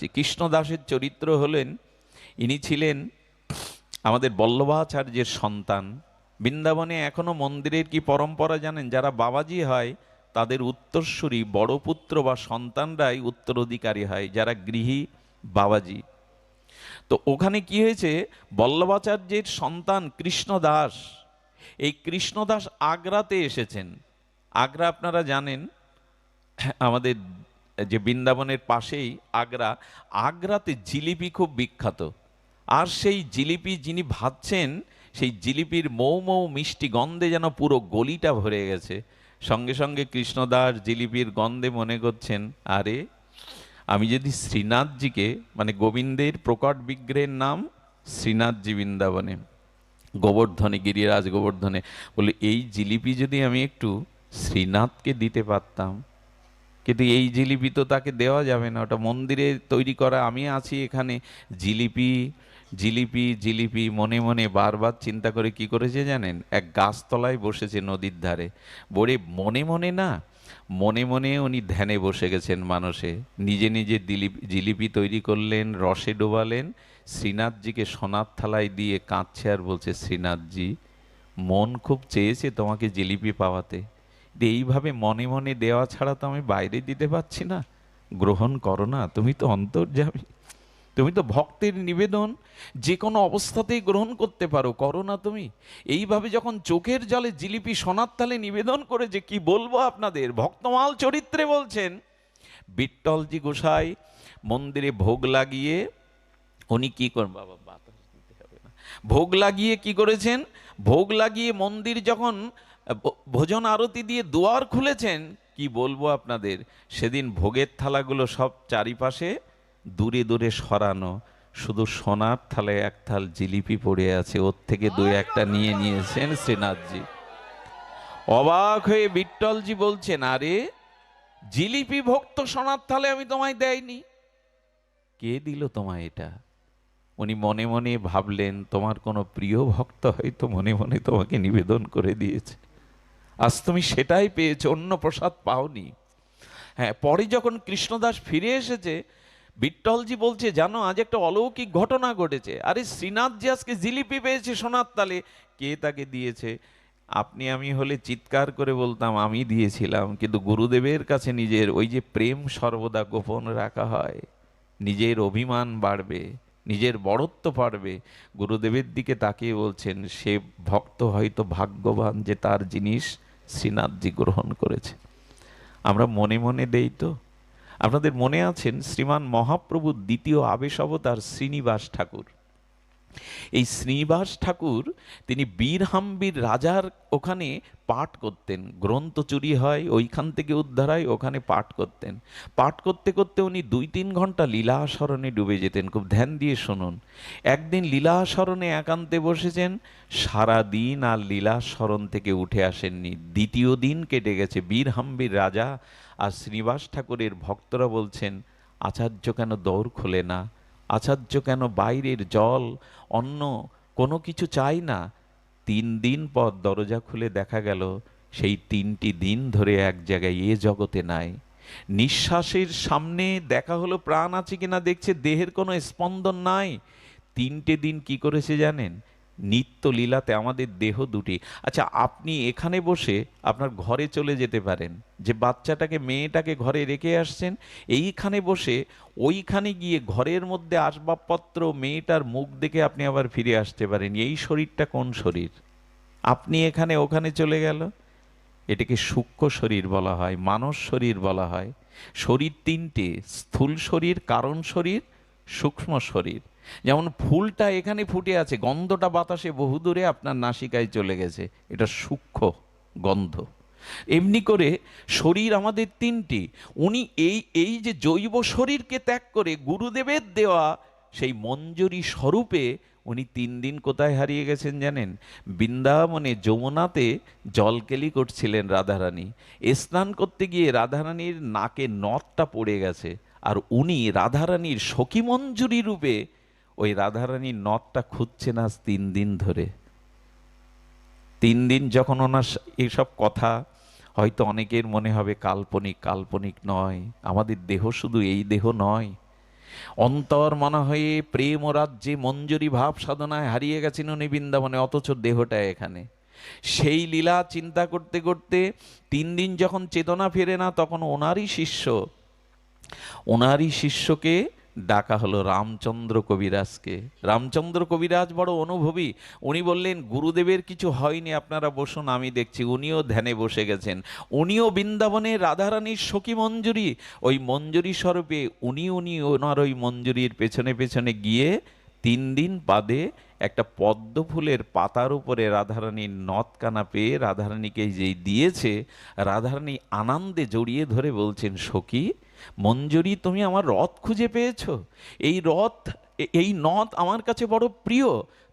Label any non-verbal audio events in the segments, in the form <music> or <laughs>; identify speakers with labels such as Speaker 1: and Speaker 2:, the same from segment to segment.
Speaker 1: যে কৃষ্ণদাসের চরিত্র হলেন, ইনি ছিলেন আমাদের বল্লভাচার্যের সন্তান। বৃন্দাবনে এখনও মন্দিরের কি পরম্পরা জানেন? যারা বাবাজি হয়, তাদের উত্তরসূরি বড় পুত্র বা সন্তানরাই উত্তরাধিকারী হয়, যারা গৃহী বাবাজি। তো ওখানে কি হয়েছে? বল্লভাচার্যের সন্তান কৃষ্ণদাস। এই কৃষ্ণদাস আগ্রাতে এসেছেন। আগ্রা আপনারা জানেন, আমাদের যে বৃন্দাবনের পাশেই আগ্রা, আগ্রাতে জিলিপি খুব বিখ্যাত। আর সেই জিলিপি যিনি ভাবছেন সেই জিলিপির মৌ মৌ মিষ্টি গন্ধে যেন পুরো গলিটা ভরে গেছে। সঙ্গে সঙ্গে কৃষ্ণদাস জিলিপির গন্ধে মনে করছেন, আরে, আমি যদি শ্রীনাথজিকে মানে গোবিন্দের প্রকট বিগ্রহের নাম শ্রীনাথজি বৃন্দাবনে, গোবর্ধনে, গিরিরাজ গোবর্ধনে, বলে এই জিলিপি যদি আমি একটু শ্রীনাথকে দিতে পারতাম কিন্তু এই জিলিপি তো তাকে দেওয়া যাবে না। ওটা মন্দিরে তৈরি করা, আমি আছি এখানে। জিলিপি জিলিপি জিলিপি মনে মনে বারবার চিন্তা করে কি করেছে জানেন? এক গাছতলায় বসেছে নদীর ধারে। বলে মনে মনে না, মনে মনে উনি ধ্যানে বসে গেছেন মানুষে। নিজে নিজে দিলিপি, জিলিপি তৈরি করলেন, রসে ডোবালেন। শ্রীনাথজিকে সোনার থালায় দিয়ে কাঁদছে আর বলছে, শ্রীনাথজি, মন খুব চেয়েছে তোমাকে জিলিপি পাওয়াতে। এইভাবে মনে মনে দেওয়া ছাড়া তো আমি বাইরে দিতে পারছি না। গ্রহণ করো না, তুমি তো অন্তর্যামী। তুমি তো ভক্তের নিবেদন, যে কোনো অবস্থাতেই গ্রহণ করতে পারো, করো না তুমি। এইভাবে যখন চোখের জলে জিলিপি সোনার তালে নিবেদন করেছে কি বলব আপনাদের, ভক্তমাল চরিত্রে বলছেন, বিট্টলজি গোসাই মন্দিরে ভোগ লাগিয়ে, উনি কি করেন বাবা, বাতাস দিতে হবে না। ভোগ লাগিয়ে কি করেছেন? ভোগ লাগিয়ে মন্দির যখন ভোজন আরতি দিয়ে দুয়ার খুলেছেন, কি বলব আপনাদের? সেদিন ভোগের থালাগুলো সব চারিপাশে দূরে দূরে সরানো, শুধু সোনার থালায় এক থাল জিলিপি পড়ে আছে, ওর থেকে দুই একটা নিয়ে নিয়েছেন শ্রীনাথজি। অবাক হয়ে বিট্টলজি বলছেন, আরে, জিলিপি ভক্ত সোনার থালে আমি তোমায় দেয়নি। কে দিল তোমায় এটা? উনি মনে মনে ভাবলেন, তোমার কোনো প্রিয় ভক্ত হয়তো মনে মনে তোমাকে নিবেদন করে দিয়েছে। আজ তুমি সেটাই পেয়েছ, অন্য প্রসাদ পাওনি। হ্যাঁ পরে যখন কৃষ্ণদাস ফিরে এসেছে, বিট্টলজি বলছে, জানো, আজ একটা অলৌকিক ঘটনা ঘটেছে। আরে শ্রীনাথজি আজকে জিলিপি পেয়েছে সোনার তালে, কে তাকে দিয়েছে? আপনি আমি হলে চিৎকার করে বলতাম, আমি দিয়েছিলাম, কিন্তু গুরুদেবের কাছে নিজের ওই যে প্রেম সর্বদা গোপন রাখা হয়। নিজের অভিমান বাড়বে, নিজের বড়ত্ব বাড়বে। গুরুদেবের দিকে তাকিয়ে বলছেন, সে ভক্ত হয়তো ভাগ্যবান যে তার জিনিস শ্রীনাথজি গ্রহণ করেছে। আমরা মনে মনে দেই তো? আপনাদের মনে আছেন শ্রীমান মহাপ্রভুর দ্বিতীয় আবেশ অবতার শ্রীনিবাস ঠাকুর? এই শ্রীনিবাস ঠাকুর, তিনি বীরহাম্বীর রাজার ওখানে পাঠ করতেন। গ্রন্থ চুরি হয়, ওইখান থেকে উদ্ধার হয়, ওখানে পাঠ করতেন। পাঠ করতে করতে উনি দুই তিন ঘণ্টা লীলাস্মরণে ডুবে যেতেন। খুব ধ্যান দিয়ে শুনুন। একদিন লীলাস্মরণে একান্তে বসেছেন সারা দিন আর লীলাস্মরণ থেকে উঠে আসেননি। দ্বিতীয় দিন কেটে গেছে। বীরহাম্বীর রাজা আর শ্রীনিবাস ঠাকুরের ভক্তরা বলছেন, আচার্য কেন দৌড় খোলে না? আচার্য কেন বাইরের জল, অন্য কোনো কিছু চাই না? তিন দিন পর দরজা খুলে দেখা গেল, সেই তিনটি দিন ধরে এক জায়গায় এ জগতে নাই। নিঃশ্বাসের সামনে দেখা হলো, প্রাণ আছে কিনা দেখছে, দেহের কোনো স্পন্দন নাই। তিনটে দিন কি করেছে জানেন? নিত্য লীলাতে আমাদের দেহ দুটি। আচ্ছা আপনি এখানে বসে আপনার ঘরে চলে যেতে পারেন, যে বাচ্চাটাকে, মেয়েটাকে ঘরে রেখে আসছেন, এইখানে বসে ওইখানে গিয়ে ঘরের মধ্যে আসবাবপত্র, মেয়েটার মুখ দেখে আপনি আবার ফিরে আসতে পারেন। এই শরীরটা কোন শরীর? আপনি এখানে, ওখানে চলে গেল। এটাকে সূক্ষ্ম শরীর বলা হয়, মানস শরীর বলা হয়। শরীর তিনটে, স্থূল শরীর, কারণ শরীর, সূক্ষ্ম শরীর। যেমন ফুলটা এখানে ফুটে আছে, গন্ধটা বাতাসে বহুদূরে আপনার নাসিকায় চলে গেছে। এটা সূক্ষ্ম গন্ধ। এমনি করে শরীর আমাদের তিনটি। উনি এই এই যে জৈব শরীরকে ত্যাগ করে গুরুদেবের দেওয়া সেই মঞ্জুরি স্বরূপে উনি তিন দিন কোথায় হারিয়ে গেছেন জানেন? বৃন্দাবনে যমুনাতে জলকেলি করছিলেন রাধারানী। স্নান করতে গিয়ে রাধারানীর নাকে নথটা পড়ে গেছে। আর উনি রাধারানীর সখী মঞ্জুরি রূপে ওই রাধারানীর নথটা খুঁজছেন আজ তিন দিন ধরে। তিন দিন যখন ওনার এইসব কথা, হয়তো অনেকের মনে হবে কাল্পনিক কাল্পনিক নয়। আমাদের দেহ শুধু এই দেহ নয়। অন্তর মনে হয়ে প্রেম ও রাজ্যে মঞ্জুরি ভাব সাধনায় হারিয়ে গেছেন উনি বৃন্দাবনে, অথচ দেহটা এখানে। সেই লীলা চিন্তা করতে করতে তিন দিন যখন চেতনা ফেরে না, তখন ওনারই শিষ্য, ওনারই শিষ্যকে ডাকা হলো রামচন্দ্র কবিরাজকে। রামচন্দ্র কবিরাজ বড় অনুভবী। উনি বললেন, গুরুদেবের কিছু হয়নি, আপনারা বসুন, আমি দেখছি। উনিও ধ্যানে বসে গেছেন। উনিও বৃন্দাবনে রাধারানীর সখী মঞ্জুরি। ওই মঞ্জুরি স্বরূপে উনি উনি ওনার ওই মঞ্জুরির পেছনে পেছনে গিয়ে তিন দিন বাদে একটা পদ্ম ফুলের পাতার উপরে রাধারানীর নথকানা পেয়ে রাধারানীকে যেই দিয়েছে, রাধারানী আনন্দে জড়িয়ে ধরে বলছেন, সখী মঞ্জুরি, তুমি আমার রথ খুঁজে পেয়েছ। এই রথ, এই নথ আমার কাছে বড় প্রিয়।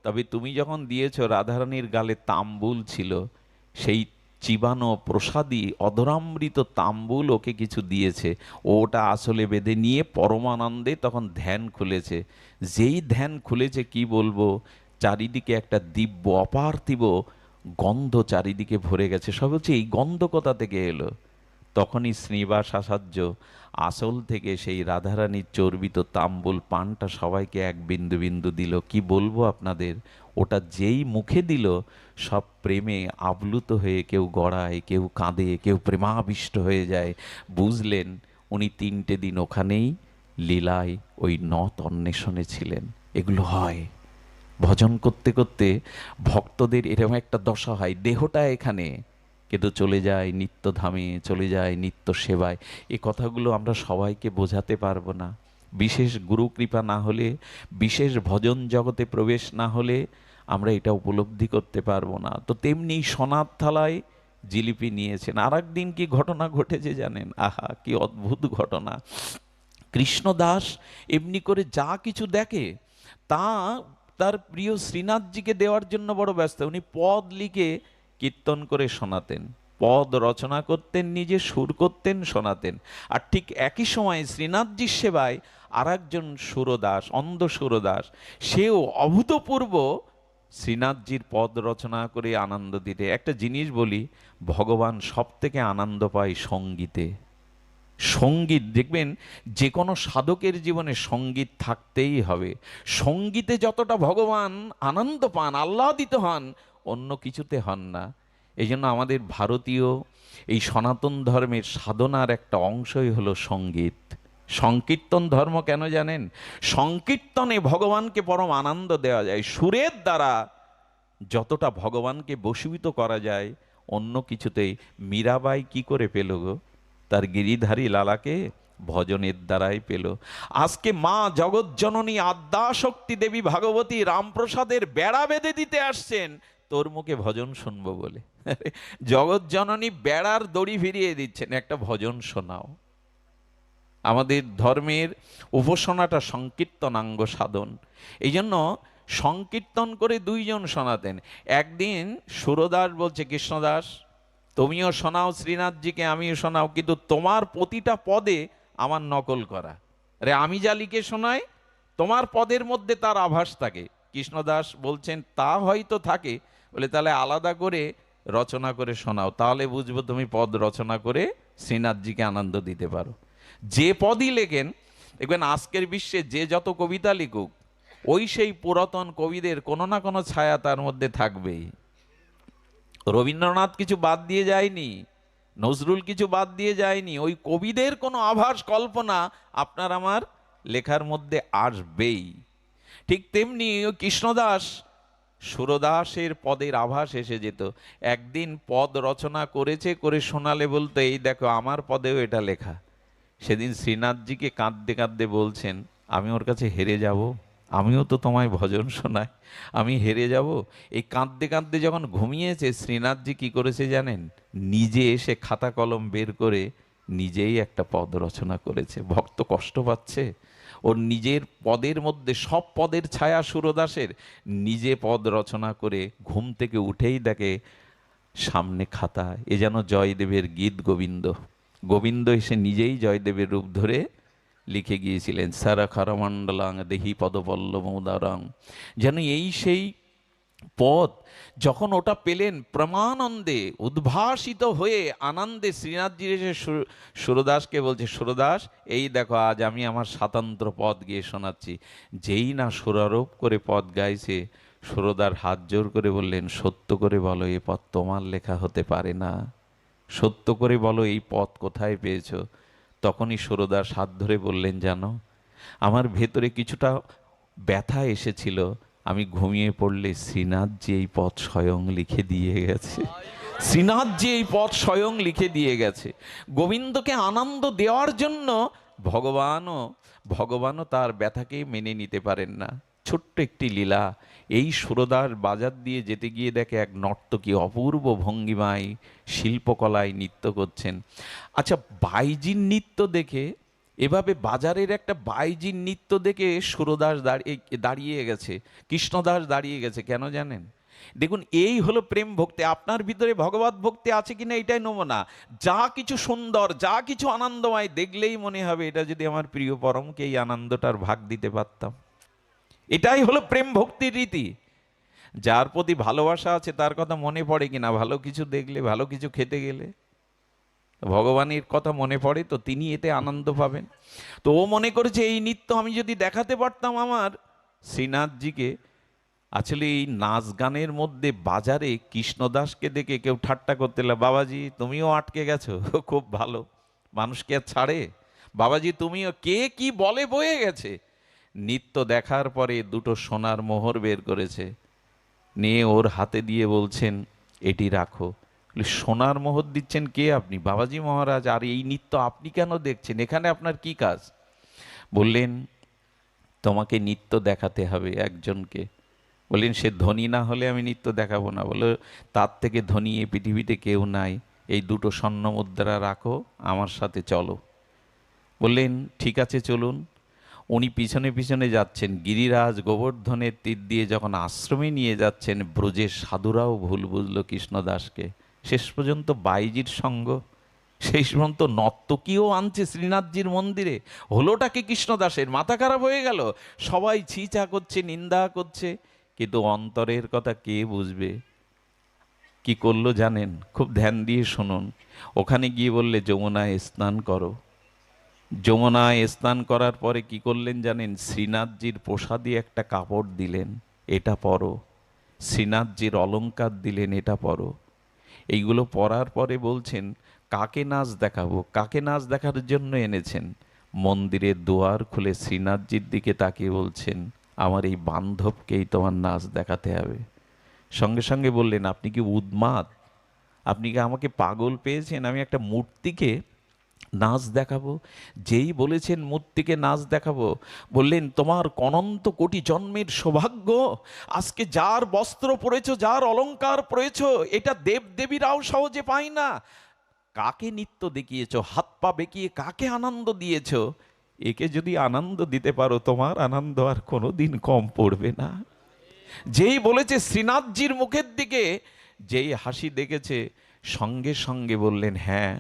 Speaker 1: তবে তুমি যখন দিয়েছ রাধারানীর গালে তাম্বুল ছিল, সেই চিবানো প্রসাদী, অধরামৃত তাম্বুল ওকে কিছু দিয়েছে। ওটা আসলে বেঁধে নিয়ে পরমানন্দে তখন ধ্যান খুলেছে। যেই ধ্যান খুলেছে, কি বলব? চারিদিকে একটা দিব্য অপার্থিব গন্ধ চারিদিকে ভরে গেছে। সব হচ্ছে এই গন্ধ কোথা থেকে এলো। তখনই শ্রীবাস আসার্য আসল থেকে সেই রাধারানীর চর্বিত তাম্বুল পানটা সবাইকে এক বিন্দু বিন্দু দিল। কি বলব আপনাদের? ওটা যেই মুখে দিল, সব প্রেমে আপ্লুত হয়ে কেউ গড়ায়, কেউ কাঁদে, কেউ প্রেমাবিষ্ট হয়ে যায়। বুঝলেন, উনি তিনটে দিন ওখানেই লীলায় ওই নত অন্বেষণে ছিলেন। এগুলো হয়। ভজন করতে করতে ভক্তদের এরকম একটা দশা হয়, দেহটা এখানে। কিন্তু চলে যায় নিত্যধামে, চলে যায় নিত্য সেবায় এ কথাগুলো আমরা সবাইকে বোঝাতে পারব না। বিশেষ গুরু কৃপা না হলে, বিশেষ ভজন জগতে প্রবেশ না হলে আমরা এটা উপলব্ধি করতে পারব না। তো তেমনি সোনার থালায় জিলিপি নিয়েছেন। আর দিন কি ঘটনা ঘটেছে জানেন? আহা, কি অদ্ভুত ঘটনা। কৃষ্ণদাস এমনি করে যা কিছু দেখে, তা তার প্রিয় শ্রীনাথজিকে দেওয়ার জন্য বড় ব্যস্ত। উনি পদ লিখে কীর্তন করে শোনাতেন, পদ রচনা করতেন, নিজে সুর করতেন, শোনাতেন। আর ঠিক একই সময় শ্রীনাথজির সেবায় আর একজন সুরদাস, অন্ধ সুরদাস, সেও অভূতপূর্ব শ্রীনাথজির পদ রচনা করে আনন্দ দিতে। একটা জিনিস বলি, ভগবান সব থেকে আনন্দ পায় সঙ্গীতে। সংগীত, দেখবেন যে কোনো সাধকের জীবনে সংগীত থাকতেই হবে। সঙ্গীতে যতটা ভগবান আনন্দ পান, আহ্লাদিত হন অন্য কিছুতে হন না। এই জন্য আমাদের ভারতীয় এই সনাতন ধর্মের সাধনার একটা অংশই হলো সংগীত। সংকীর্তন ধর্ম কেন জানেন? সংকীর্তনে ভগবানকে পরম আনন্দ দেওয়া যায়। সুরের দ্বারা যতটা ভগবানকে বশীভূত করা যায়, অন্য কিছুতে মীরাবাই কি করে পেল গো? তার গিরিধারী লালাকে ভজনের দ্বারাই পেল। আজকে মা জগৎজননী আদ্যাশক্তি দেবী ভাগবতী রামপ্রসাদের বেড়া বেঁধে দিতে আসছেন। তোর মুখে ভজন শুনব বলে। জগৎজননী বেড়ার দড়ি ফিরিয়ে দিচ্ছেন, একটা ভজন শোনাও। আমাদের ধর্মের উপাসনাটা সংকীর্তনাঙ্গ সাধন। এই জন্য সংকীর্তন করে দুইজন শোনাতেন। একদিন সুরদাস বলছে, কৃষ্ণদাস, তুমিও শোনাও, শ্রীনাথজিকে আমিও শোনাও, কিন্তু তোমার প্রতিটা পদে আমার নকল করা। আরে, আমি লিখে শোনাই, তোমার পদের মধ্যে তার আভাস থাকে। কৃষ্ণদাস বলছেন, তা হয়তো থাকে বলে, তাহলে আলাদা করে রচনা করে শোনাও। তাহলে বুঝব তুমি পদ রচনা করে শ্রীনাথজিকে আনন্দ দিতে পারো। যে পদই লেখেন, দেখবেন আজকের বিশ্বে যে যত কবিতা লিখুক, ওই সেই পুরাতন কবিদের কোনো না কোনো ছায়া তার মধ্যে থাকবেই। রবীন্দ্রনাথ কিছু বাদ দিয়ে যায়নি, নজরুল কিছু বাদ দিয়ে যায়নি, ওই কবিদের কোনো আভাস কল্পনা আপনার আমার লেখার মধ্যে আসবেই। ঠিক তেমনি কৃষ্ণদাস সুরদাসের পদের আভাস এসে যেত। একদিন পদ রচনা করেছে, করে শোনালে বলতো, এই দেখো, আমার পদেও এটা লেখা। সেদিন শ্রীনাথজিকে কাঁদতে কাঁদতে বলছেন, আমি ওর কাছে হেরে যাব? আমিও তো তোমায় ভজন শোনাই। আমি হেরে যাব? এই কাঁদতে কাঁদতে যখন ঘুমিয়েছে, শ্রীনাথজি কি করেছে জানেন? নিজে এসে খাতা কলম বের করে নিজেই একটা পদ রচনা করেছে। ভক্ত কষ্ট পাচ্ছে? ওর নিজের পদের মধ্যে সব পদের ছায়া সুরদাসের নিজে পদ রচনা করে ঘুম থেকে উঠেই দেখে সামনে খাতা, এ যেন জয়দেবের গীত গোবিন্দ। গোবিন্দ এসে নিজেই জয়দেবের রূপ ধরে লিখে গিয়েছিলেন সারা খারমণ্ডলাং দেহি পদপল্লব উদারং যেন এই সেই পদ যখন ওটা পেলেন প্রমানন্দে উদ্ভাসিত হয়ে আনন্দে শ্রীনাথজি এসে সুরদাসকে বলছে, সুরদাস, এই দেখো, আজ আমি আমার স্বাতন্ত্র পদ গিয়ে শোনাচ্ছি। যেই না সুরারোপ করে পদ গাইছে, সুরদার হাত জোর করে বললেন, সত্য করে বলো, এ পদ তোমার লেখা হতে পারে না। সত্য করে বলো, এই পথ কোথায় পেয়েছ? তখনই সুরদাস হাত ধরে বললেন, জানো, আমার ভেতরে কিছুটা ব্যথা এসেছিল। আমি ঘুমিয়ে পড়লে শ্রীনাথ যে এই পথ স্বয়ং লিখে দিয়ে গেছে। শ্রীনাথ যে এই পথ স্বয়ং লিখে দিয়ে গেছে। গোবিন্দকে আনন্দ দেওয়ার জন্য ভগবানও ভগবানও তার ব্যথাকে মেনে নিতে পারেন না। ছোট্ট একটি লীলা। এই সুরদার বাজার দিয়ে যেতে গিয়ে দেখে এক নর্তকী অপূর্ব ভঙ্গিমায় শিল্পকলায় নৃত্য করছেন। আচ্ছা বাইজির নৃত্য দেখে এভাবে বাজারের একটা বাইজির নৃত্য দেখে সুরদাস দাঁড়িয়ে দাঁড়িয়ে গেছে, কৃষ্ণদাস দাঁড়িয়ে গেছে, কেন জানেন? দেখুন, এই হলো প্রেম ভক্তি, আপনার ভিতরে ভগবত ভক্তি আছে কিনা এটাই নমুনা। যা কিছু সুন্দর, যা কিছু আনন্দময়, দেখলেই মনে হবে এটা যদি আমার প্রিয় পরমকে এই আনন্দটার ভাগ দিতে পারতাম। এটাই হলো প্রেম ভক্তির রীতি। যার প্রতি ভালোবাসা আছে, তার কথা মনে পড়ে কিনা, ভালো কিছু দেখলে, ভালো কিছু খেতে গেলে। ভগবানের কথা মনে পড়ে, তো তিনি এতে আনন্দ পাবেন। তো ও মনে করেছে, এই নৃত্য আমি যদি দেখাতে পারতাম আমার, শ্রীনাথজিকে, আসলে এই নাচ গানের মধ্যে বাজারে কৃষ্ণদাসকে দেখে কেউ ঠাট্টা করতে বাবাজি, তুমিও আটকে গেছো, <laughs> খুব ভালো, মানুষকে আর ছাড়ে, বাবাজি, তুমিও, কে কি বলে বয়ে গেছে? নৃত্য দেখার পরে দুটো সোনার মোহর বের করেছে। নিয়ে ওর হাতে দিয়ে বলছেন, এটি রাখো। সোনার মোহর দিচ্ছেন কে আপনি? বাবাজি মহারাজ, আর এই নৃত্য আপনি কেন দেখছেন? এখানে আপনার কি কাজ? বললেন, তোমাকে নৃত্য দেখাতে হবে একজনকে। বললেন, সে ধনী না হলে আমি নৃত্য দেখাবো না। বলে, তার থেকে ধনী এই পৃথিবীতে কেউ নাই। এই দুটো স্বর্ণ মুদ্রা রাখো, আমার সাথে চলো। বললেন, ঠিক আছে, চলুন। উনি পিছনে পিছনে যাচ্ছেন। গিরিরাজ গোবর্ধনের তীর দিয়ে যখন আশ্রমে নিয়ে যাচ্ছেন, ব্রজের সাধুরাও ভুল বুঝলো কৃষ্ণদাসকে। শেষ পর্যন্ত বাইজির সঙ্গ, শেষ পর্যন্ত নর্তকীও আনছে শ্রীনাথজির মন্দিরে। হলোটা কি কৃষ্ণদাসের মাথা খারাপ হয়ে গেল। সবাই ছিচা করছে, নিন্দা করছে। কিন্তু অন্তরের কথা কে বুঝবে? কি করল জানেন? খুব ধ্যান দিয়ে শুনুন। ওখানে গিয়ে বললে, যমুনায় স্নান করো। যমুনায় স্নান করার পরে কি করলেন জানেন? শ্রীনাথজির প্রসাদী একটা কাপড় দিলেন, এটা পরো। শ্রীনাথজির অলঙ্কার দিলেন, এটা পরো। এইগুলো পড়ার পরে বলছেন, কাকে নাচ দেখাবো? কাকে নাচ দেখার জন্য এনেছেন? মন্দিরের দুয়ার খুলে শ্রীনাথজির দিকে তাকিয়ে বলছেন, আমার এই বান্ধবকেই তোমার নাচ দেখাতে হবে। সঙ্গে সঙ্গে বললেন, আপনি কি উদ্মাদ আপনি কি আমাকে পাগল পেয়েছেন? আমি একটা মূর্তিকে নাচ দেখাবো, যেই বলেছেন মূর্তিকে নাচ দেখাবো, বললেন, তোমার অনন্ত কোটি জন্মের সৌভাগ্য, আজকে যার বস্ত্র পরেছ, যার অলংকার পরেছ, এটা দেবদেবীরাও সহজে পায় না। কাকে নৃত্য দেখিয়েছো, হাত পা বেঁকিয়ে কাকে আনন্দ দিয়েছ? একে যদি আনন্দ দিতে পারো, তোমার আনন্দ আর কোনো দিন কম পড়বে না। যেই বলেছে শ্রীনাথজির মুখের দিকে, যেই হাসি দেখেছে, সঙ্গে সঙ্গে বললেন হ্যাঁ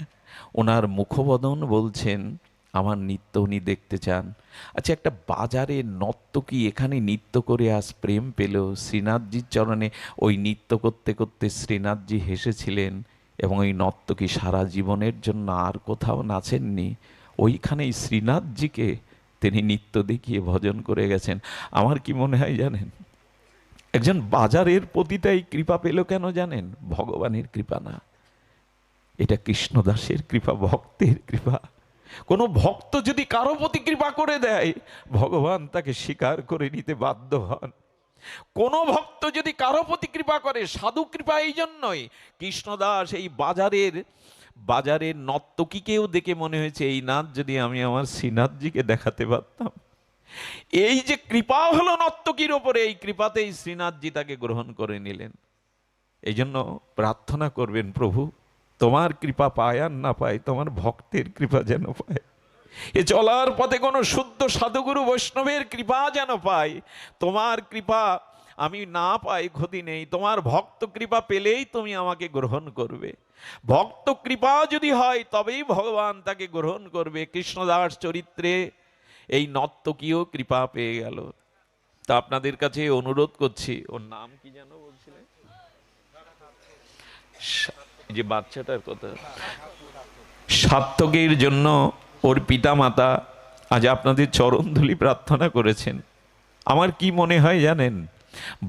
Speaker 1: ওনার মুখবদন বলছেন, আমার নৃত্য উনি দেখতে চান। আচ্ছা একটা বাজারে নর্তকী এখানে নৃত্য করে আজ প্রেম পেল? শ্রীনাথজির চরণে ওই নৃত্য করতে করতে শ্রীনাথজি হেসেছিলেন, এবং ওই নর্তকী সারা জীবনের জন্য আর কোথাও নাচেননি? ওইখানেই শ্রীনাথজিকে তিনি নৃত্য দেখিয়ে ভজন করে গেছেন। আমার কি মনে হয় জানেন? একজন বাজারের প্রতিটাই কৃপা পেল কেন জানেন? ভগবানের কৃপা না। এটা কৃষ্ণদাসের কৃপা, ভক্তের কৃপা। কোনো ভক্ত যদি কারও প্রতি কৃপা করে দেয়, ভগবান তাকে স্বীকার করে নিতে বাধ্য হন। কোনো ভক্ত যদি কারও প্রতি কৃপা করে, সাধু কৃপা এই জন্যই। কৃষ্ণদাস এই বাজারের বাজারের নর্তকীকেও দেখে মনে হয়েছে, এই নাচ যদি আমি আমার শ্রীনাথজিকে দেখাতে পারতাম। এই যে কৃপা হলো নর্তকীর ওপরে, এই কৃপাতেই শ্রীনাথজি তাকে গ্রহণ করে নিলেন। এই জন্য প্রার্থনা করবেন, প্রভু তোমার কৃপা পায় আর না পায়, তোমার ভক্তের কৃপা যেন পায়। এ চলার পথে কোনো শুদ্ধ সাধুগুরু বৈষ্ণবের কৃপা যেন পায়, তোমার কৃপা আমি না পাই, ক্ষতি নেই, তোমার ভক্ত কৃপা পেলেই তুমি আমাকে গ্রহণ করবে। ভক্ত কৃপা যদি হয়, তবেই ভগবান তাকে গ্রহণ করবে। কৃষ্ণদাস চরিত্রে এই নর্তকীয় কৃপা পেয়ে গেল। তা আপনাদের কাছে অনুরোধ করছি, ওর নাম কি যেন বলছিলেন যে বাচ্চাটার কথা। সার্থকের জন্য ওর পিতা মাতা আজ আপনাদের চরণধুলি প্রার্থনা করেছেন। আমার কি মনে হয় জানেন?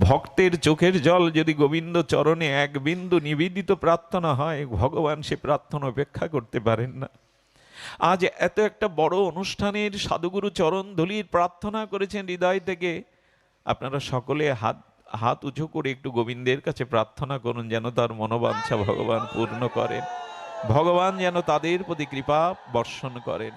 Speaker 1: ভক্তের চোখের জল যদি গোবিন্দ চরণে এক বিন্দু নিবেদিত প্রার্থনা হয়, ভগবান সে প্রার্থনা উপেক্ষা করতে পারেন না। আজ এত একটা বড় অনুষ্ঠানের সাধুগুরু চরণ ধুলির প্রার্থনা করেছেন হৃদয় থেকে। আপনারা সকলে হাত হাত উঁচু করে একটু গোবিন্দের কাছে প্রার্থনা করুন যেন তার মনোবাঞ্ছা ভগবান পূর্ণ করেন। ভগবান যেন তাদের প্রতি কৃপা বর্ষণ করেন।